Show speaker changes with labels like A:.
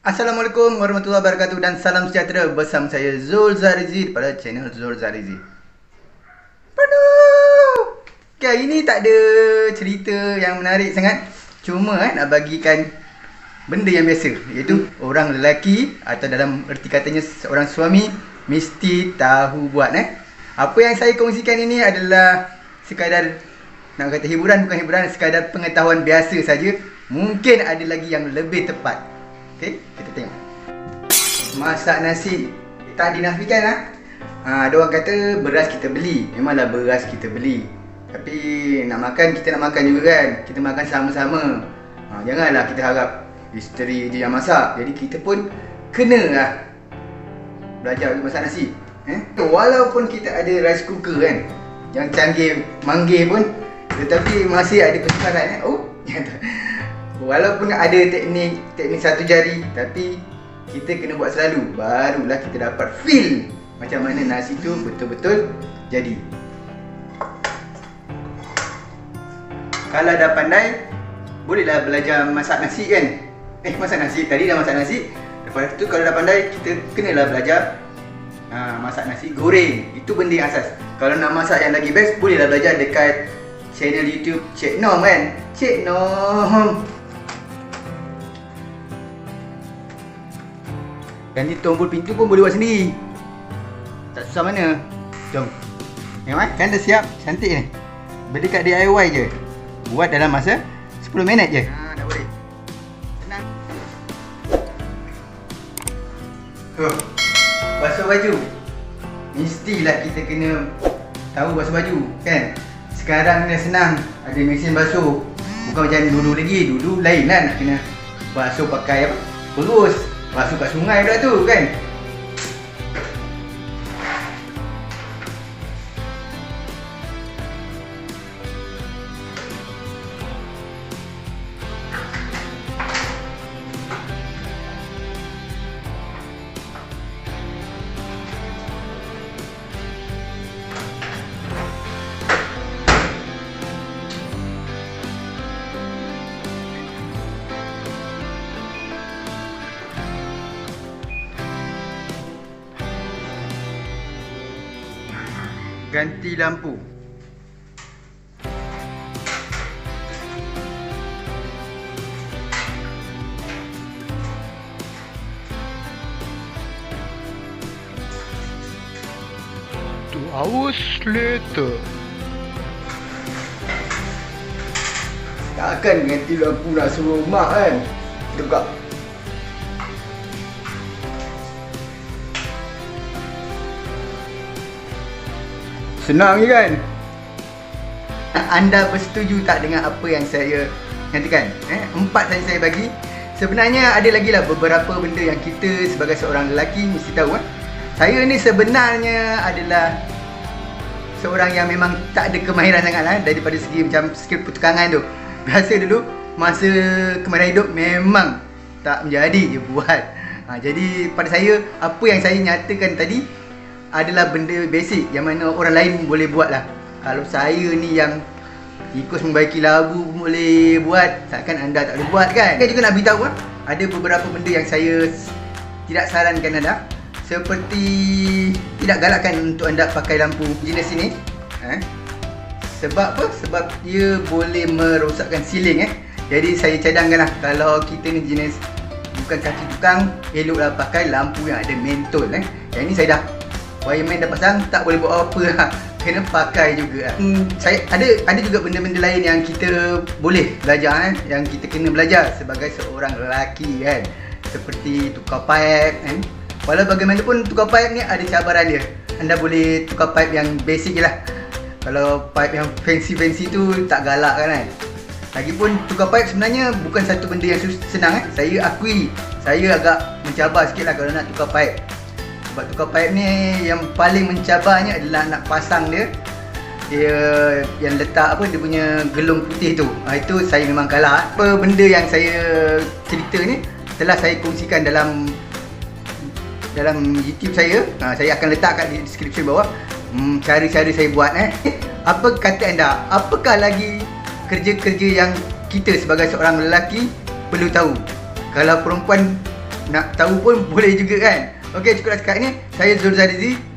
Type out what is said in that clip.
A: Assalamualaikum warahmatullahi wabarakatuh dan salam sejahtera bersama saya Zul Zarizi pada channel Zul Zarizi. Penuh. Okay, hari ni tak ada cerita yang menarik sangat. Cuma eh, nak bagikan benda yang biasa iaitu orang lelaki atau dalam erti katanya seorang suami mesti tahu buat eh. Apa yang saya kongsikan ini adalah sekadar nak kata hiburan bukan hiburan sekadar pengetahuan biasa saja. Mungkin ada lagi yang lebih tepat. Okey, kita tengok. Masak nasi tak dinafikan ah. Ha, ada orang kata beras kita beli. Memanglah beras kita beli. Tapi nak makan kita nak makan juga kan. Kita makan sama-sama. Ha, janganlah kita harap isteri je yang masak. Jadi kita pun kena lah belajar untuk masak nasi. Eh? Walaupun kita ada rice cooker kan. Yang canggih manggih pun tetapi masih ada kesukaran eh. Oh, Walaupun ada teknik teknik satu jari tapi kita kena buat selalu barulah kita dapat feel macam mana nasi tu betul-betul jadi. Kalau dah pandai bolehlah belajar masak nasi kan. Eh masak nasi tadi dah masak nasi. Lepas tu kalau dah pandai kita kenalah belajar ha, masak nasi goreng. Itu benda yang asas. Kalau nak masak yang lagi best bolehlah belajar dekat channel YouTube Cik Nom kan. Cik Nom. Dan ni tombol pintu pun boleh buat sendiri. Tak susah mana. Jom. Tengok eh, kan dah siap? Cantik ni. Berdekat DIY je. Buat dalam masa 10 minit je. Haa, dah boleh Senang Huh Basuh baju. Mestilah kita kena Tahu basuh baju, kan? Sekarang ni senang. Ada mesin basuh. Bukan macam dulu lagi. Dulu lain lah nak kena Basuh pakai apa. Berus Masuk kat sungai pula tu kan ganti lampu.
B: Two hours later.
A: Takkan ganti lampu nak suruh mak kan? Tegak. Senang je kan? Anda bersetuju tak dengan apa yang saya nyatakan? Eh, empat saja saya bagi. Sebenarnya ada lagi lah beberapa benda yang kita sebagai seorang lelaki mesti tahu. Eh? Saya ni sebenarnya adalah seorang yang memang tak ada kemahiran sangat lah daripada segi macam skill pertukangan tu. Biasa dulu masa kemahiran hidup memang tak menjadi je buat. Ha, jadi pada saya apa yang saya nyatakan tadi adalah benda basic yang mana orang lain boleh buat lah Kalau saya ni yang tikus membaiki labu pun boleh buat Takkan anda tak boleh buat kan? Saya juga nak beritahu lah Ada beberapa benda yang saya tidak sarankan anda Seperti tidak galakkan untuk anda pakai lampu jenis ini eh? Sebab apa? Sebab dia boleh merosakkan siling eh Jadi saya cadangkan lah Kalau kita ni jenis bukan kaki tukang Eloklah pakai lampu yang ada mentol eh Yang ni saya dah Wireman dah pasang tak boleh buat apa lah. Kena pakai juga hmm, saya ada ada juga benda-benda lain yang kita boleh belajar eh. Yang kita kena belajar sebagai seorang lelaki kan. Seperti tukar pipe kan. Walau bagaimanapun tukar pipe ni ada cabaran dia. Anda boleh tukar pipe yang basic je lah. Kalau pipe yang fancy-fancy tu tak galak kan kan Lagipun tukar pipe sebenarnya bukan satu benda yang senang eh. Saya akui. Saya agak mencabar sikit lah kalau nak tukar pipe sebab tukar pipe ni yang paling mencabarnya adalah nak pasang dia. Dia yang letak apa dia punya gelung putih tu. Ha, itu saya memang kalah. Apa benda yang saya cerita ni telah saya kongsikan dalam dalam YouTube saya. Ha, saya akan letak kat description bawah. Hmm, cara-cara saya buat eh. Apa kata anda? Apakah lagi kerja-kerja yang kita sebagai seorang lelaki perlu tahu? Kalau perempuan nak tahu pun boleh juga kan. Okey, cukuplah sekat ni. Saya Zul Zarizi.